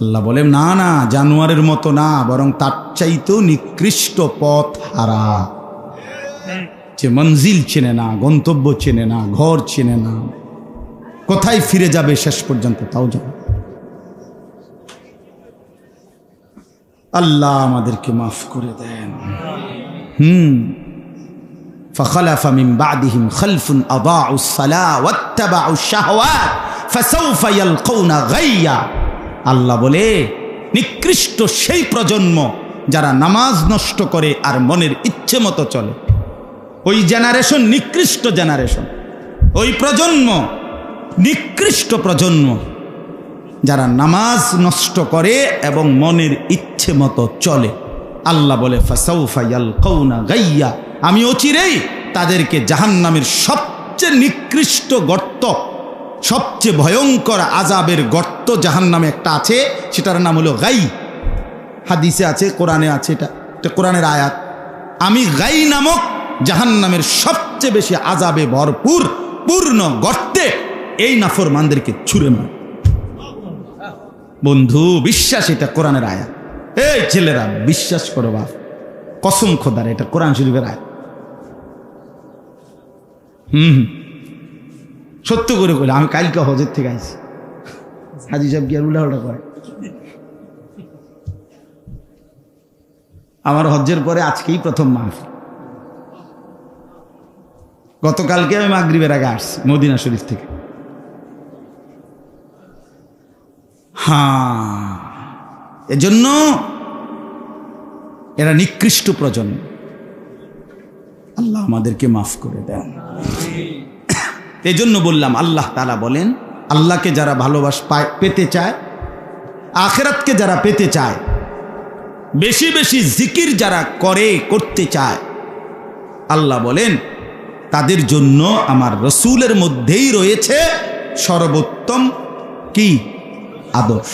আল্লাহ বলে না না জানোয়ারের মতো না বরং তার চাইতেও নিকৃষ্ট পথ হারা যে মঞ্জিল চেনে না গন্তব্য চেনে না ঘর চেনে না কোথায় ফিরে যাবে শেষ পর্যন্ত তাও জানে না। আল্লাহ আমাদেরকে মাফ করে দেন হুম فخلف من بعدهم خلف أضاعوا الصلاة واتبعوا الشهوات فسوف يلقون غيا আল্লাহ বলে, নিকৃষ্ট সেই প্রজন্ম যারা নামাজ নষ্ট করে আর মনের ইচ্ছে মতো চলে। ওই জেনারেশন নিকৃষ্ট জেনারেশন ওই প্রজন্ম নিকৃষ্ট প্রজন্ম যারা নামাজ নষ্ট করে এবং মনের ইচ্ছে মতো চলে। আল্লাহ বলে গাইয়া। আমি অচিরেই তাদেরকে জাহান্নামের সবচেয়ে নিকৃষ্ট গর্ত সবচেয়ে ভয়ঙ্কর আজাবের গর্ত জাহান্নামে একটা আছে, সেটার নাম হলো গাই। হাদিসে আছে, কোরআনে আছে এটা। এটা কোরআনের আয়াত। আমি গাই নামক জাহান্নামের সবচেয়ে বেশি আজাবে ভরপুর, পূর্ণ গর্তে এই নাফর মানদেরকে ছুঁড়ে মার। বন্ধু, বিশ্বাস, এটা কোরআনের আয়াত। এই ছেলেরা, বিশ্বাস করো বাপ। কসম খোদার, এটা কোরআন শরীফের আয়াত। হুম। সত্য করে কইলে আমি কালকে হজের থেকে আইছি। হাজি সাহেব গিয়ার উল্লাহটা করে আমার হজ্জের পরে আজকেই প্রথম মাস গতকালকে আমি মাগরিবের আগে আসছি মদিনা শরীফ থেকে। হ্যাঁ এজন্য এরা নিকৃষ্ট প্রজন্ম। আল্লাহ আমাদেরকে মাফ করে দেন। এজন্য বললাম, আল্লাহ তালা বলেন, আল্লাহকে যারা ভালোবাস পায়, পেতে চায়, আখেরাতকে যারা পেতে চায়, বেশি বেশি জিকির যারা করে, করতে চায়, আল্লাহ বলেন, তাদের জন্য আমার রসুলের মধ্যেই রয়েছে সর্বোত্তম কি? আদর্শ।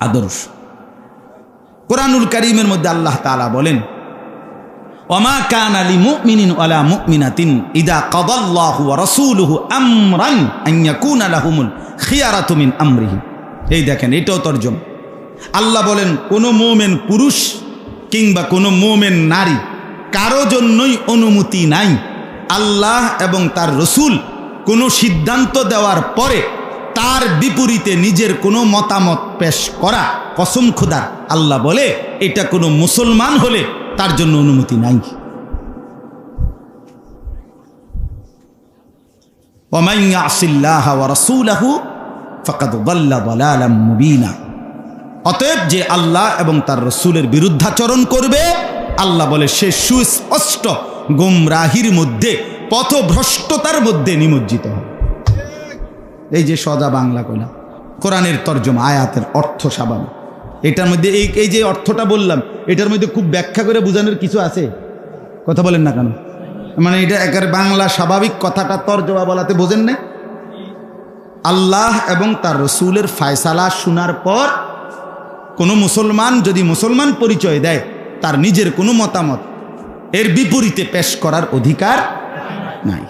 আদর্শ। কোরআনুল করিমের মধ্যে আল্লাহ তাআলা বলেন ওমা কান আলী মুমিনিন ওয়ালা মুমিনাতিন ইদা কাদাল্লাহু ওয়া রাসূলুহু আমরান আন ইয়াকুনা লাহুমুল খিয়ারাতু মিন আমরিহি। এই দেখেন, এটাও তর্জম। আল্লাহ বলেন, কোনো মোমেন পুরুষ কিংবা কোনো মোমেন নারী কারও জন্যই অনুমতি নাই। আল্লাহ এবং তার রসুল কোনো সিদ্ধান্ত দেওয়ার পরে তার বিপরীতে নিজের কোনো মতামত পেশ করা কসম খোদার। আল্লাহ বলে, এটা কোনো মুসলমান হলে তার জন্য অনুমতি নাই। ওমাইয়া আসিল্লাহ রসুলাহু অতএব যে আল্লাহ এবং তার রসুলের বিরুদ্ধাচরণ করবে, আল্লাহ বলে সে সুস্পষ্ট গোমরাহির মধ্যে, পথভ্রষ্টতার মধ্যে নিমজ্জিত হবে। এই যে সদা বাংলা কলা কোরআনের তর্জমা আয়াতের অর্থ স্বাভাবিক এটার মধ্যে এই এই যে অর্থটা বললাম, এটার মধ্যে খুব ব্যাখ্যা করে বোঝানোর কিছু আছে? কথা বলেন না কেন? মানে এটা একের বাংলা স্বাভাবিক কথাটা তর্জমা বলাতে বোঝেন না। আল্লাহ এবং তার রসুলের ফায়সালা শোনার পর কোনো মুসলমান যদি মুসলমান পরিচয় দেয়, তার নিজের কোনো মতামত, এর বিপরীতে পেশ করার অধিকার নাই।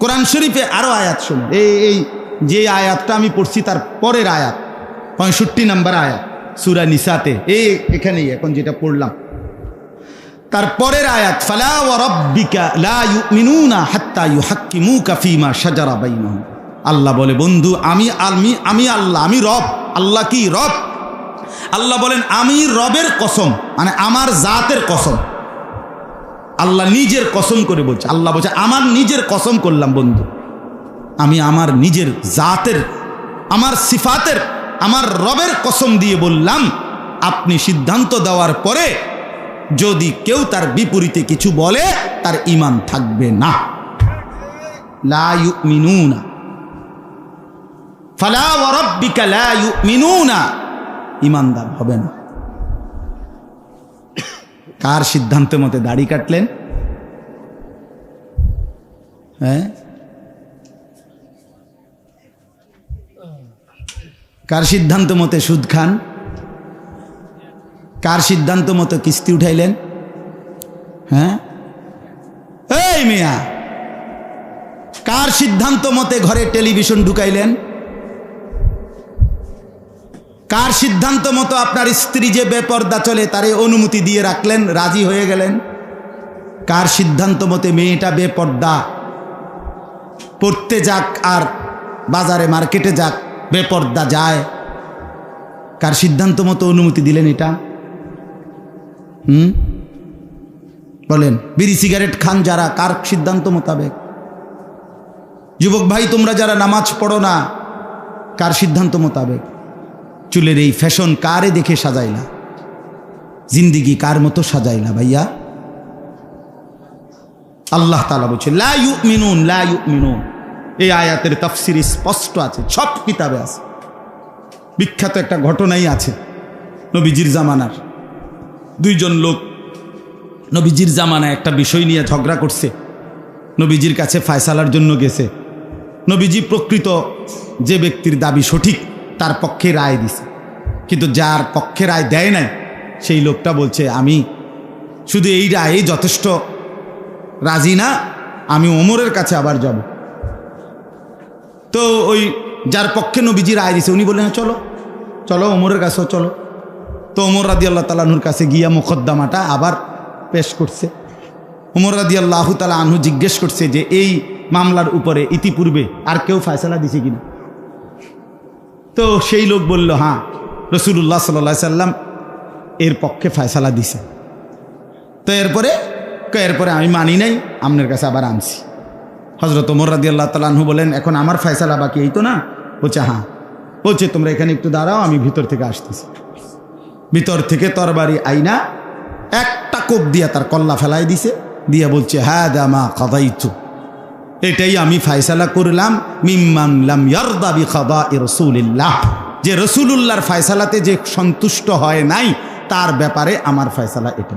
কোরআন শরীফে আরও আয়াত শুনুন। এই এই যে আয়াতটা আমি পড়ছি, তার পরের আয়াত। পঁয়ষট্টি নাম্বার আয়াত, সুরা নিসাতে। এই এখানেই এখন যেটা পড়লাম। তারপরের আয়াত, ফালা ওয়া রাব্বিকা লা হাত্তা আল্লাহ বলে, বন্ধু, আমি আমি আমি আল্লাহ, আমি রব। আল্লাহ কি রব? আল্লাহ বলেন, আমি রবের কসম মানে আমার জাতের কসম। আল্লাহ নিজের কসম করে বলছে, আল্লাহ বলছে, আমার নিজের কসম করলাম, বন্ধু। আমি আমার নিজের জাতের, আমার সিফাতের আমার রবের কসম দিয়ে বললাম, আপনি সিদ্ধান্ত দেওয়ার পরে যদি কেউ তার বিপরীতে কিছু বলে, তার ইমান থাকবে না। ফালা ইমানদার হবে না। কার সিদ্ধান্ত মতে দাড়ি কাটলেন? হ্যাঁ? কার সিদ্ধান্ত মতে সুদ খান? কার সিদ্ধান্ত মতো কিস্তি উঠাইলেন? হ্যাঁ? এই মিয়া, কার সিদ্ধান্ত মতে ঘরে টেলিভিশন ঢুকাইলেন? কার সিদ্ধান্ত মতো আপনার স্ত্রী যে বেপর্দা চলে তারে অনুমতি দিয়ে রাখলেন, রাজি হয়ে গেলেন? কার সিদ্ধান্ত মতে মেয়েটা বেপর্দা? পড়তে যাক আর বাজারে মার্কেটে যাক। বেপর্দা যায়। কার সিদ্ধান্ত মতো অনুমতি দিলেন এটা? হুম? বলেন, বিড়ি সিগারেট খান যারা, কার সিদ্ধান্ত মোতাবেক? যুবক ভাই, তোমরা যারা নামাজ পড়ো না, কার সিদ্ধান্ত মোতাবেক? চুলের এই ফ্যাশন কারে দেখে সাজাইলা জিন্দিগি কার মতো সাজাইলা ভাইয়া? আল্লাহ তালা বলছে লা মিনুন লা মিনুন এই আয়াতের তফসির স্পষ্ট আছে, সব কিতাবে আছে। বিখ্যাত একটা ঘটনাই আছে নবীজির জামানার। দুইজন লোক নবীজির জামানায় একটা বিষয় নিয়ে ঝগড়া করছে। নবীজির কাছে ফায়সালার জন্য গেছে। নবীজি প্রকৃত যে ব্যক্তির দাবি সঠিক, তার পক্ষে রায় দিছে। কিন্তু যার পক্ষে রায় দেয় নাই, সেই লোকটা বলছে, আমি শুধু এই রায়ে যথেষ্ট, রাজি না, আমি ওমরের কাছে আবার যাব। তো ওই যার পক্ষে নবীজি রায় দিছে উনি বললেন "হ্যাঁ, চলো। চলো ওমরের কাছেও চলো। তো ওমর রাদি আল্লাহ তালাহুর কাছে গিয়া মোকদ্দমাটা আবার পেশ করছে। ওমর রাদি আল্লাহ তালা আনহু জিজ্ঞেস করছে যে এই মামলার উপরে ইতিপূর্বে আর কেউ ফয়সালা দিছে কিনা? তো সেই লোক বলল হ্যাঁ রসুল্লাহ সাল্লা সাল্লাম এর পক্ষে ফয়সালা দিছে। তো এরপরে এরপরে আমি মানি নাই আপনার কাছে আবার আনছি। হজরত ওমর রাদি আল্লাহ তালাহু বলেন, এখন আমার ফয়সালা বাকি, এই তো না? বলছে হ্যাঁ। বলছে, তোমরা এখানে একটু দাঁড়াও, আমি ভিতর থেকে আসতেছি। ভিতর থেকে তরবারি আইনা একটা কোপ দিয়া তার কল্লা ফেলাই দিছে, দিয়া বলছে হ্যাঁ দামা কাদাইতু। এটাই আমি ফায়সালা করলাম, মিম্মান লাম ইয়ারদা বি খাদা রসুলিল্লাহ। যে রসুলুল্লাহর ফায়সালাতে যে সন্তুষ্ট হয় নাই, তার ব্যাপারে আমার ফায়সালা এটা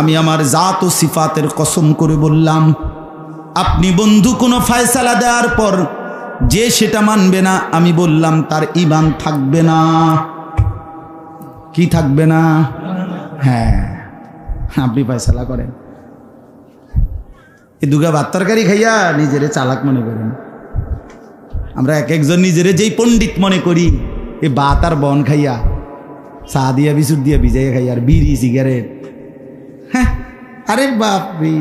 আমি আমার জাত ও সিফাতের কসম করে বললাম, আপনি বন্ধু কোনো ফায়সালা দেওয়ার পর যে সেটা মানবে না, আমি বললাম, তার ইমান থাকবে না। কি থাকবে না? হ্যাঁ আপনি ফয়সালা করেন। এই দুগা ভাত তরকারি খাইয়া নিজেরে চালাক মনে করেন। আমরা এক একজন নিজেরে যেই পণ্ডিত মনে করি এ বাত আর বন খাইয়া, চা দিয়া বিশুর দিয়া ভিজাইয়া খাইয়া, আর বিড়ি, সিগারেট আরে বাপরি,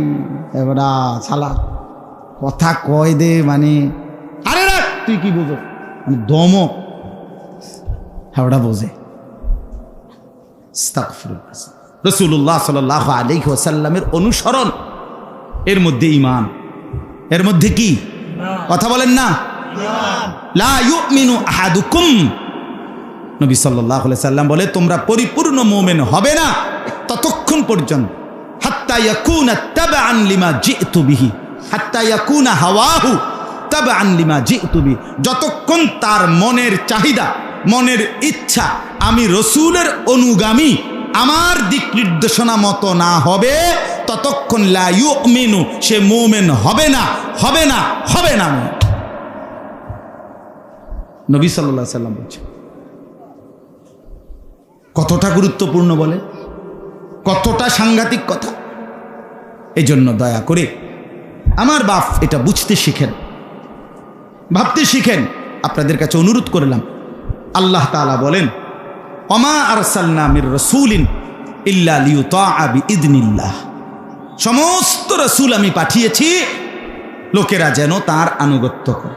এবার চালাক কথা কয় দে মানে আরে রাখ, তুই কি বোঝো? মানে দমক। হাওড়া বোঝে। রসুল্লাহ সাল আলী ওসাল্লামের অনুসরণ, এর মধ্যে ইমান এর মধ্যে কি? কথা বলেন না। নবী সাল্লাহ সাল্লাম বলে, তোমরা পরিপূর্ণ মোমেন হবে না, ততক্ষণ পর্যন্ত। যতক্ষণ তার মনের চাহিদা, মনের ইচ্ছা, আমি রসুলের অনুগামী, আমার দিক নির্দেশনা মতো না হবে, ততক্ষণ লা ইউমিনু, সে মোমেন হবে না হবে না হবে না। নবী সাল্লাহ সাল্লাম বলছে কতটা গুরুত্বপূর্ণ বলে কতটা সাংঘাতিক কথা? এই জন্য দয়া করে আমার বাপ এটা বুঝতে শিখেন। ভাবতে শিখেন। আপনাদের কাছে অনুরোধ করলাম। আল্লাহ তালা বলেন অমা আরসাল্লামির রসুলিন ইল্লা ইদনিল্লাহ সমস্ত রসুল আমি পাঠিয়েছি, লোকেরা যেন তার আনুগত্য করে।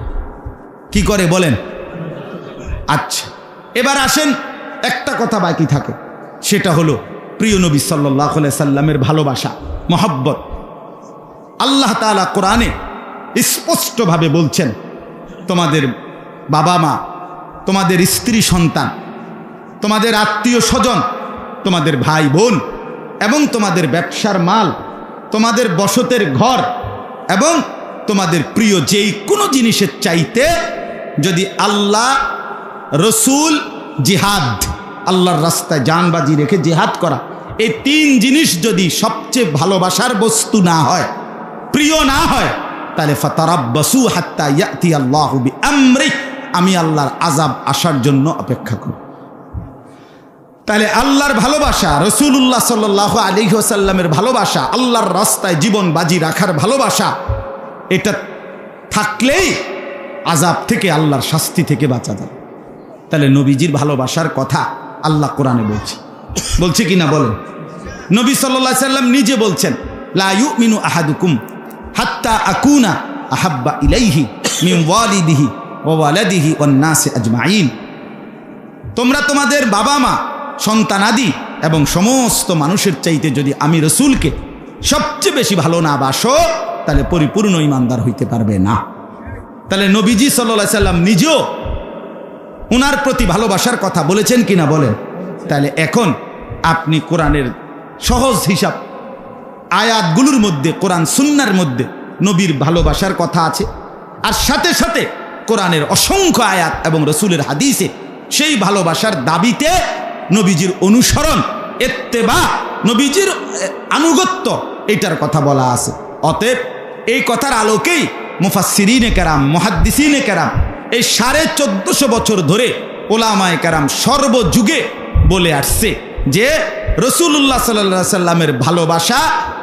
কি করে বলেন? আচ্ছা এবার আসেন, একটা কথা বাকি থাকে। সেটা হলো, প্রিয় নবী সাল্লাহ সাল্লামের ভালোবাসা। মহব্বত। আল্লাহ তালা কোরআনে স্পষ্টভাবে বলছেন, তোমাদের বাবা মা তোমাদের স্ত্রী সন্তান, তোমাদের আত্মীয় স্বজন, তোমাদের ভাই বোন এবং তোমাদের ব্যবসার মাল, তোমাদের বসতের ঘর এবং তোমাদের প্রিয় যেই কোনো জিনিসের চাইতে যদি আল্লাহ, রসুল জিহাদ, আল্লাহর রাস্তায় জানবাজি রেখে জিহাদ করা এই তিন জিনিস যদি সবচেয়ে ভালোবাসার বস্তু না হয়, প্রিয় না হয়, তাহলে ফাতারাব্বাসু হাত্তা ইয়াতি আল্লাহু বিআমরি, আমি আল্লাহর আজাব আসার জন্য অপেক্ষা করি তাহলে আল্লাহর ভালোবাসা রসুল্লাহ সাল্লাহ আলী সাল্লামের ভালোবাসা, আল্লাহর রাস্তায় জীবন বাজি রাখার ভালোবাসা, এটা থাকলেই আজাব থেকে আল্লাহর শাস্তি থেকে বাঁচা যায়। তাহলে নবীজির ভালোবাসার কথা আল্লাহ কোরআনে বলছে। বলছে কি না বলেন। নবী সাল্লাহ সাল্লাম নিজে বলছেন, লা মিনু আহাদুকুম হাত্তা আকুনা আহাব্বা ইলাইহি মিন ওয়ালিদিহি ওয়া ওয়ালাদিহি ওয়ান নাসি আজমাইন। তোমরা তোমাদের বাবা মা সন্তানাদি এবং সমস্ত মানুষের চাইতে যদি আমি রসুলকে সবচেয়ে বেশি ভালো না বাসো, তাহলে পরিপূর্ণ ইমানদার হইতে পারবে না। তাহলে নবীজি সাল্লা সাল্লাম নিজেও উনার প্রতি ভালোবাসার কথা বলেছেন কিনা বলেন। তাহলে এখন আপনি কোরআনের সহজ হিসাব, আয়াতগুলোর মধ্যে, কোরআন সুন্নার মধ্যে নবীর ভালোবাসার কথা আছে। আর সাথে সাথে কোরআনের অসংখ্য আয়াত এবং রসুলের হাদিসে সেই ভালোবাসার দাবিতে নবীজির অনুসরণ, এত্তেবা নবীজির আনুগত্য, এটার কথা বলা আছে। অতএব এই কথার আলোকেই মুফাসিরিনে কেরাম, মহাদ্দিসিনে কেরাম এই সাড়ে চোদ্দশো বছর ধরে ওলামায় কেরাম সর্বযুগে বলে আসছে যে রসুল্লাহ সাল্লা সাল্লামের ভালোবাসা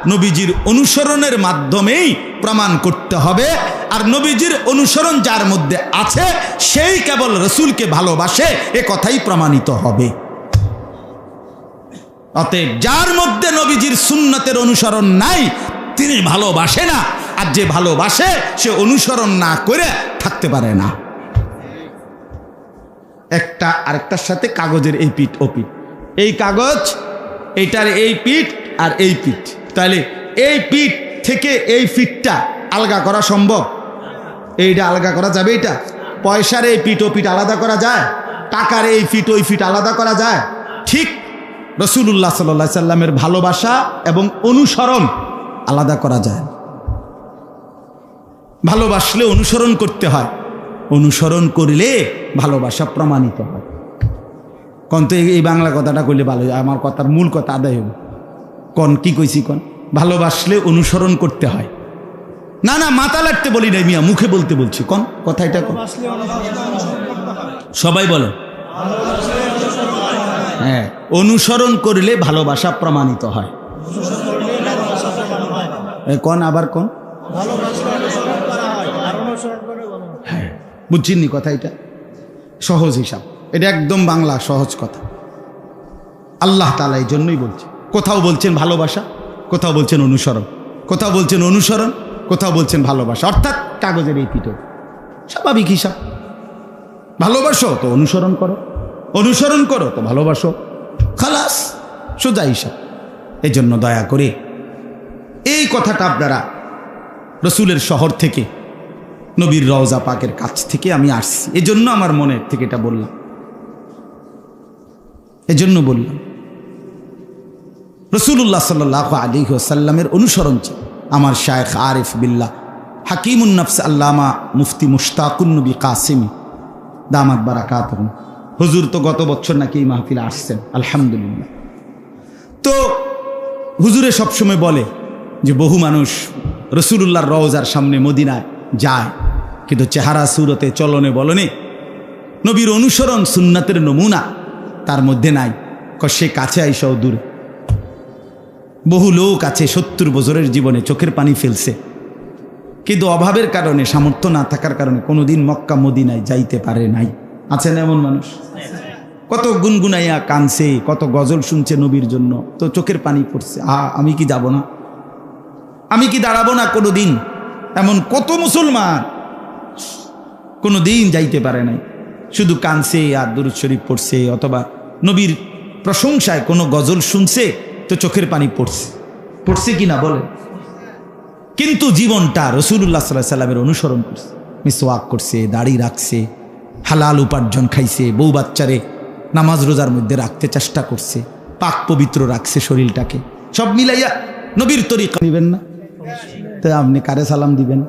নবীজির অনুসরণের মাধ্যমেই প্রমাণ করতে হবে। আর নবীজির অনুসরণ যার মধ্যে আছে, সেই কেবল রসুলকে ভালোবাসে, এ কথাই প্রমাণিত হবে। অতএব যার মধ্যে নবীজির সুন্নতের অনুসরণ নাই, তিনি ভালোবাসে না। আর যে ভালোবাসে, সে অনুসরণ না করে থাকতে পারে না। একটা আরেকটার সাথে কাগজের এই পিঠ, ও পিঠ। এই কাগজ, এইটার এই পিঠ আর এই পিঠ। তাহলে এই পিঠ থেকে এই ফিটটা আলগা করা সম্ভব? এইটা আলগা করা যাবে এটা? পয়সার এই পিঠ, ও পিঠ আলাদা করা যায়? টাকার এই ফিট, ওই ফিট আলাদা করা যায়? ঠিক রসুল্লাহ সাল্লা সাল্লামের ভালোবাসা এবং অনুসরণ আলাদা করা যায়। ভালোবাসলে অনুসরণ করতে হয়। অনুসরণ করলে ভালোবাসা প্রমাণিত হয়। কন তো এই- বাংলা কথাটা কইলে ভালো। আমার কথার মূল কথা আদায় হবে কন কি কইছি কন? ভালোবাসলে অনুসরণ করতে হয়। না না মাথা লাগতে বলি নাই মিয়া মুখে বলতে বলছি। কন কথা এটা কন সবাই বলো। হ্যাঁ অনুসরণ করলে ভালোবাসা প্রমাণিত হয়। কন আবার কন? বুঝছিনি কথা এটা। সহজ হিসাব। এটা একদম বাংলা, সহজ কথা। আল্লাহ তালা এই জন্যই বলছে। কোথাও বলছেন ভালোবাসা, কোথাও বলছেন অনুসরণ। কোথাও বলছেন অনুসরণ, কোথাও বলছেন ভালোবাসা। অর্থাৎ কাগজের এই পিঠো। স্বাভাবিক হিসাব। ভালোবাসো তো অনুসরণ করো। অনুসরণ করো তো ভালোবাসো। খালাস, সোজা হিসাব। এই জন্য দয়া করে এই কথাটা আপনারা রসুলের শহর থেকে নবীর রওজা পাকের কাছ থেকে আমি আসছি। এজন্য আমার মনের থেকে এটা বললাম। এজন্য বললাম। রসুল্লাহ সাল্লাহ আলী সাল্লামের অনুসরণ চাই আমার শায়েখ আরিফ বিল্লাহ হাকিমুন্নফস আল্লামা মুফতি মুশতাকুন্নবী কাসিমি দামাত বারাকাত হুজুর তো গত বছর নাকি এই মাহফিলে আসছেন, আলহামদুলিল্লাহ। তো হুজুরে সবসময় বলে যে বহু মানুষ রসুলুল্লাহর রওজার সামনে মদিনায় যায়। কিন্তু চেহারা, সুরতে, চলনে, বলনে, নবীর অনুসরণ সুন্নাতের নমুনা তার মধ্যে নাই। সে কাছে আইসাও দূরে বহু লোক আছে সত্তর বছরের জীবনে চোখের পানি ফেলছে। কিন্তু অভাবের কারণে, সামর্থ্য না থাকার কারণে কোনোদিন মক্কা, মদিনায় যাইতে পারে নাই। আছেন এমন মানুষ? কত গুনগুনাইয়া কানছে, কত গজল শুনছে নবীর জন্য। তো চোখের পানি পড়ছে। আ, আমি কি যাব না? আমি কি দাঁড়াবো না কোনো দিন এমন কত মুসলমান কোনো দিন যাইতে পারে নাই। শুধু কানছে আর দুরুদ শরীফ পড়ছে অথবা নবীর প্রশংসায় কোনো গজল শুনছে তো চোখের পানি পড়ছে। পড়ছে কি না বলে কিন্তু জীবনটা রসুল্লাহ সাল্লাহ সাল্লামের অনুসরণ করছে। মিসওয়াক করছে, দাড়ি রাখছে, হালাল উপার্জন খাইছে, বউ বাচ্চারে নামাজ রোজার মধ্যে রাখতে চেষ্টা করছে, পাক পবিত্র রাখছে শরীরটাকে। সব মিলাইয়া নবীর তরিকা দিবেন না। তো আপনি কারে সালাম দিবেন?